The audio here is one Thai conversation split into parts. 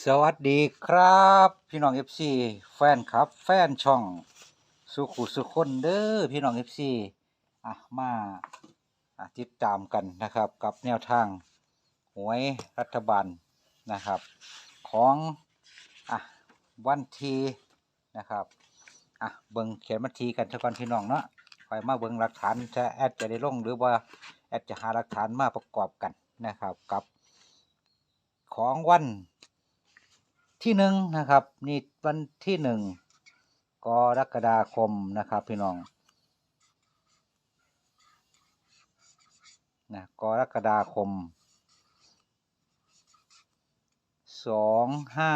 สวัสดีครับ พี่น้อง FC แฟนครับ แฟนช่องสุขุสุคนเด้อพี่น้อง FC อะมาอะติดตามกันนะครับ กับแนวทางหวยรัฐบาลนะครับ ของอะวันทีนะครับอะเบิงเขียนวันทีกันท่ากันพี่น้องเนาะไปมาเบิงหลักฐานจะแอดจะได้ลงหรือว่าแอดจะหาหลักฐานมาประกอบกันนะครับ กับ ของวัน ที่หนึ่งนะครับนี่วันที่หนึ่งกรกฎาคมนะครับพี่น้องนะกรกฎาคมสองห้า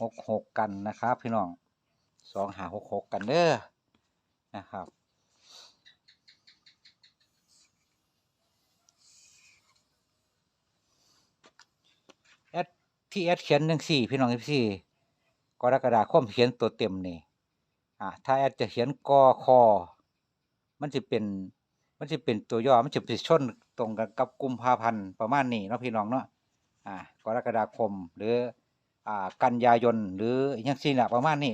หกหกกันนะครับพี่น้องสองหาหกหกกันเด้อนะครับ แอด ที่แอดเขียนหนึ่งสี่พี่น้องเอฟซีกรกฎาคมเขียนตัวเต็มนี่อ่าถ้าแอดจะเขียนกอคอมันจะเป็นมันจะเป็นตัวย่อมันจะไปชนตรงกันกับกุมภาพันธ์ประมาณนี้เนาะพี่น้องเนาะอ่ากรกฎาคมหรืออ่ากันยายนหรือยังสี่ละประมาณนี้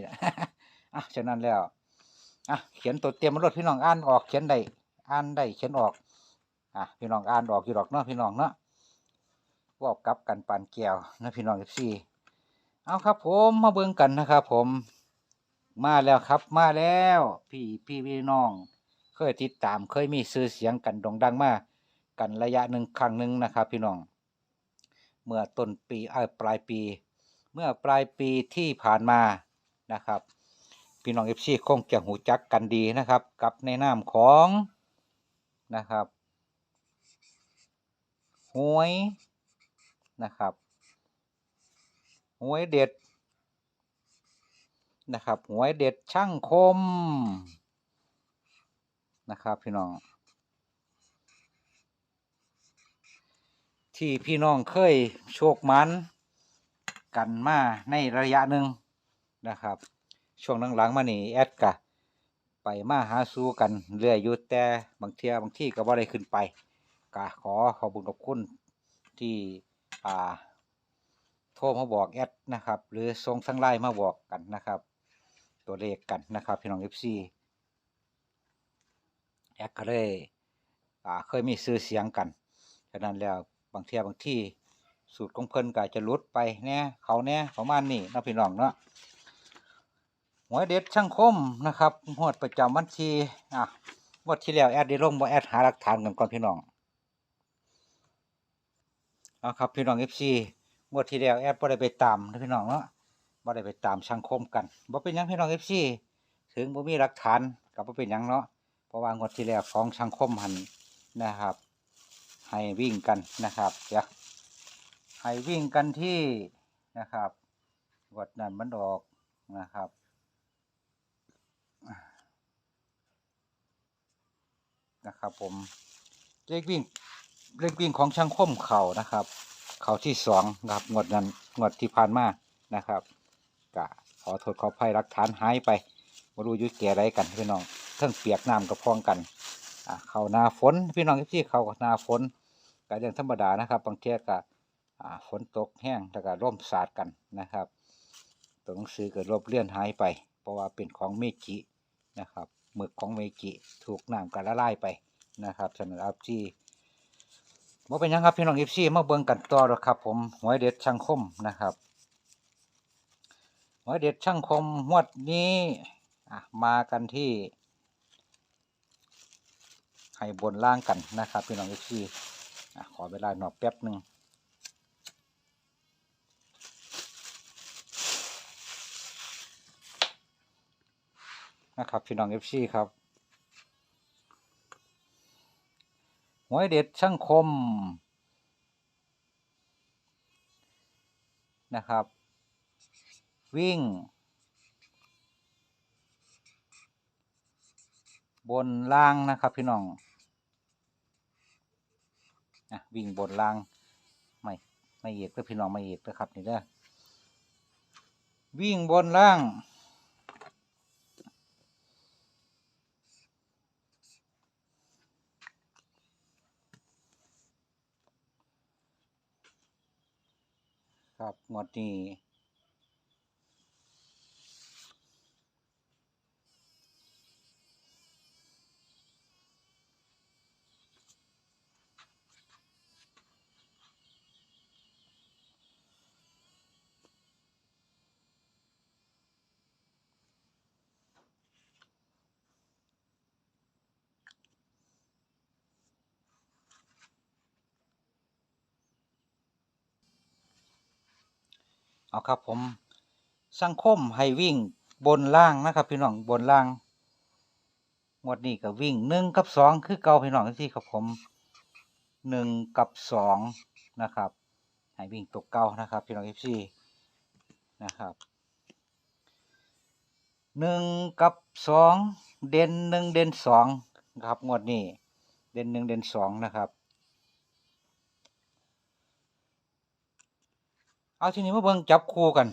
อะฉะนั้นแล้วอะเขียนตัวเต็มมันรถพี่น้องอ่านออกเขียนได้อ่านได้เขียนออกอะพี่น้องอ่านออกอยู่ดอกเนาะพี่น้องเนาะ ว่ากับกันปานแก้วนะพี่น้องเอฟซีเอาครับ ผมมาเบิ่งกันนะครับ ผม มาแล้วครับมาแล้ว พี่พี่พี่น้อง เคยติดตามเคยมีชื่อเสียงกันโด่งดังมากันระยะหนึ่งครั้งหนึ่งนะครับ พี่น้อง เมื่อต้นปีเออปลายปี เมื่อปลายปีที่ผ่านมานะครับ พี่น้องเอฟซีคงจะหูจักกันดีนะครับ กับในนามของนะครับหวย นะครับหวยเด็ดนะครับหวยเด็ดช่างคมนะครับพี่น้อง ที่พี่น้องเคยโชคมันกันมาในระยะหนึ่งนะครับ ช่วงหลังๆมานี่แอดกะไปมาหาสู้กันเรื่อยอยู่แต่บางเทียบางที่ก็บ่ได้ขึ้นไปกะขอขอบุญขอบคุณที่ อ่า โทรมาบอกแอดนะครับ หรือส่งทั้งไลน์มาบอกกันนะครับ ตัวเลขกันนะครับ พี่น้อง FC แอดก็เลยอ่าเคยมีซื้อเสียงกันฉะนั้นแล้วบางเทียบางที่สูตรของเพิ่นก็จะลุดไปแน่เขาแน่ประมาณนี้นาะพี่น้องเนาะหวยเด็ดช่างคมนะครับงวดประจำวันที่อะงวดที่แล้วแอดได้ลงบ่แอดหาหลักฐานกันก่อนพี่น้อง เอาครับพี่น้อง FC งวดที่แล้วแอดบ่ได้ไปตามนะพี่น้องเนาะบ่ได้ไปตามช่างคมกันบ่เป็นหยังพี่น้อง FC ถึงบ่มีหลักฐานก็บ่เป็นหยังเนาะเพราะว่างวดที่แล้วของช่างคมหันนะครับ ให้วิ่งกันนะครับเดี๋ยวให้วิ่งกันที่นะครับงวดนั้นมันออกนะครับนะครับผมเลขวิ่ง เลขวิ่งของช่างคมเข่านะครับ เข่าที่สองนะครับงวดนั้นงวดที่ผ่านมานะครับกะขอโทษขออภัยหลักฐานหายไปม่รู้ยุ่ยแก่อะไรกันพี่น้องเทั้งเปียกน้ำกับพองกันเข้านาฝนพี่น้องที่เข้านาฝนก็เรื่องธรรมดานะครับบางเทีก็อ่าฝนตกแห้งแล้วก็ร่มสาดกันนะครับตัวหนังสือก็รบเลื่อนหายไป เพราะว่าเป็นของเมจินะครับหมึกของเมจิถูกน้ำกันละลายไปนะครับสำหรับที่ บ่เป็นยังครับพี่น้องเอฟซีมาเบิ่งกันต่อแล้วครับ ผมหวยเด็ดช่างคมนะครับหวยเด็ดช่างคมงวดนี้มากันที่ให้บนล่างกันนะครับ พี่น้องเอฟซีขอเวลาหน่อแป๊บหนึ่งนะครับพี่น้องเอฟซีครับ หวยเด็ดช่างคม นะครับ วิ่ง บนล่างนะครับพี่น้องนะวิ่งบนล่างไม่ไม่เหยียดก็พี่น้องไม่เหยียดนะครับนี่เด้อวิ่งบนล่าง ครับงวดนี้ เอาครับผมสังคมให้วิ่งบนล่างนะครับ พี่น้องบนล่างงวดนี้ก็วิ่งหนึ่งกับสองคือเก่าพี่น้องที่ครับผมหนึ่งกับสองนะครับให้วิ่งตกเก่านะครับ พี่น้องเอฟซีนะครับหนึ่งกับสองเด่นหนึ่งเด่นสองนะครับงวดนี้ เด่นหนึ่งเด่นสองนะครับ เอาทีนี้มาเบิ่งจับคู่กัน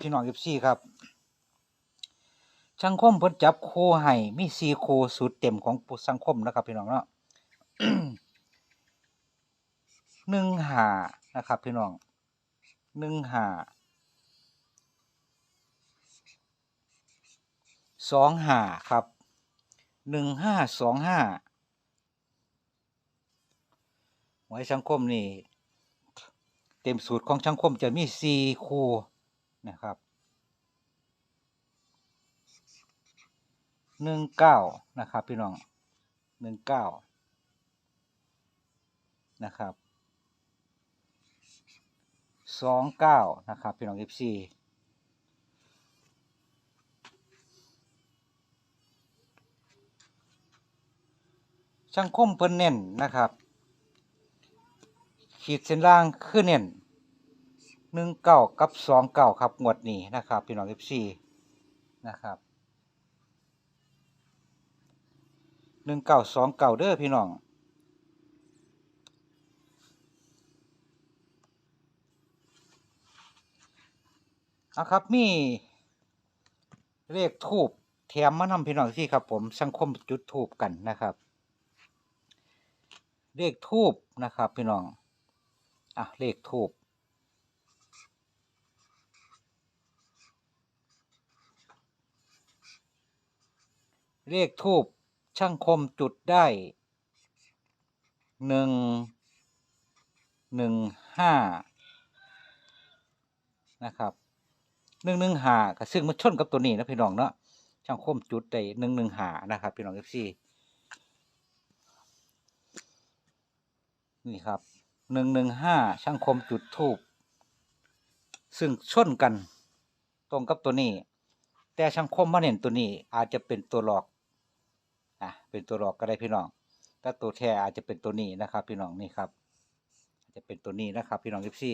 พี่น้องเอฟซีครับสังคมเพิ่นจับคู่ให้มีสี่คู่สูตรเต็มของสังคมนะครับ พี่น้องเนาะหนึ่งหานะครับ พี่น้องหนึ่งหาสองหาครับหนึ่งห้าสองห้าไว้สังคมนี่ ต็มสูตรของสังคมจะมีสี่คู่นะครับหนึ่งเก้านะครับ พี่น้องหนึ่งเก้านะครับสองเก้านะครับ พี่น้องเอฟซีสังคมเพิ่นเน้นนะครับ ขีดเส้นล่างคือเน้น หนึ่งเก้ากับสองเก้าครับงวดนี้นะครับพี่น้องเอฟซีนะครับหนึ่งเก้าสองเก้าเด้อพี่น้องเอาครับมีเลขทูบแถมมานำพี่น้องที่ครับ ผมสังคมจุดทูบกันนะครับ เลขทูบนะครับ พี่น้องอะเลขทูบ เลขทูบช่างคมจุดได้หนึ่งหนึ่งห้านะครับหนึ่งหนึ่งหาก็ซึ่งมันชนกับตัวนี้นะพี่น้องเนาะช่างคมจุดได้หนึ่งหนึ่งหานะครับ พี่น้องเอฟซีนี่ครับหนึ่งหนึ่งห้าช่างคมจุดทูบซึ่งชนกันตรงกับตัวนี้ แต่ช่างคมมาเน้นตัวนี้อาจจะเป็นตัวหลอก อะเป็นตัวหลอกก็ได้พี่น้องถ้าตัวแท้อาจจะเป็นตัวนี้นะครับ พี่น้องนี่ครับอาจจะเป็นตัวนี้นะครับ พี่น้องเอฟซี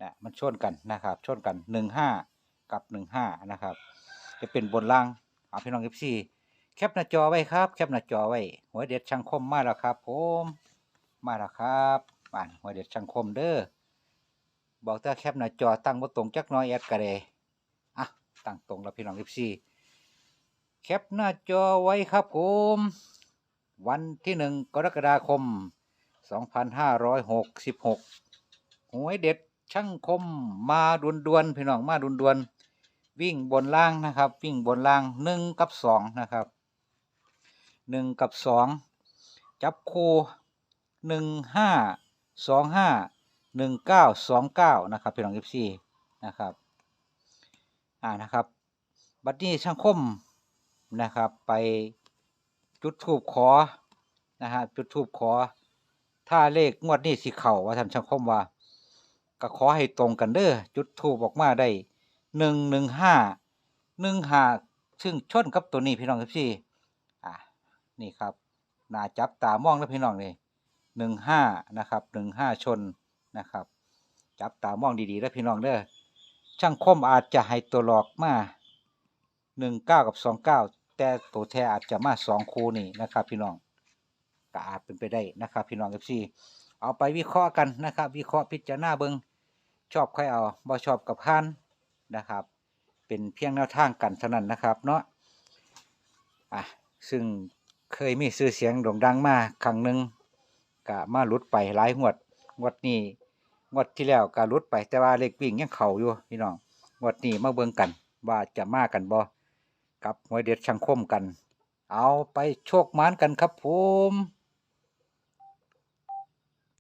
นะมันชนกันนะครับชนกันหนึ่งห้ากับหนึ่งห้านะครับ จะเป็นบนล่างเอาพี่น้องเอฟซีแคปหน้าจอไว้ครับ แคปหน้าจอไว้หัวเด็ดช่างคมมาแล้วครับ ผมมาแล้วครับมาหัวเด็ดช่างคมเด้อบอกถ้าแคปหน้าจอตั้งบ่ตรงจักน้อยแอดกระเดอะตั้งตรงแล้วพี่น้องเอฟซี แคปหน้าจอไว้ครับผม วันที่หนึ่งกรกฎาคม 2566 หวยเด็ดช่างคมมาดวนดวนพี่น้องมาดวนดวน วิ่งบนล่างนะครับ วิ่งบนล่างหนึ่งกับสองนะครับหนึ่งกับสองจับคู่หนึ่งห้าสองห้าหนึ่งเก้าสองเก้านะครับพี่น้องเอฟซีนะครับ อ่านะครับ บัดนี้ช่างคม นะครับ ไปจุดทูบขอนะฮะจุดทูบขอ ถ้าเลขงวดนี้สิเข่าว่าท่านช่างคมว่า ก็ขอให้ตรงกันเด้อจุดทูบออกมาได้หนึ่งหนึ่งห้าหนึ่งห้าซึ่งชนกับตัวนี้พี่น้องครับพี่อะนี่ครับน่าจับตามองนะพี่น้องนี่หนึ่งห้านะครับหนึ่งห้าชนนะครับ จับตามองดีๆแล้วพี่น้องเด้อช่างคมอาจจะให้ตัวหลอกมาหนึ่งเก้ากับสองเก้า แต่ตัวแท้อาจจะมาสองคู่นี่นะครับ พี่น้องก็อาจเป็นไปได้นะครับ พี่น้องครับพี่เอาไปวิเคราะห์กันนะครับ วิเคราะห์พิจารณาเบิงชอบใครเอาบ่ชอบกับพานนะครับ เป็นเพียงแนวทางกันเท่านั้นนะครับ เนาะอะซึ่งเคยมีชื่อเสียงโด่งดังมาครั้งหนึ่งกะมาลุดไปหลายงวดงวดนี้งวดที่แล้วก็ลุดไปแต่ว่าเลขวิ่งยังเข้าอยู่พี่น้องงวดนี้มาเบิ่งกันว่าจะมากันบ่ กับหวยเด็ดช่างคมกัน เอาไปโชคมานกันครับผม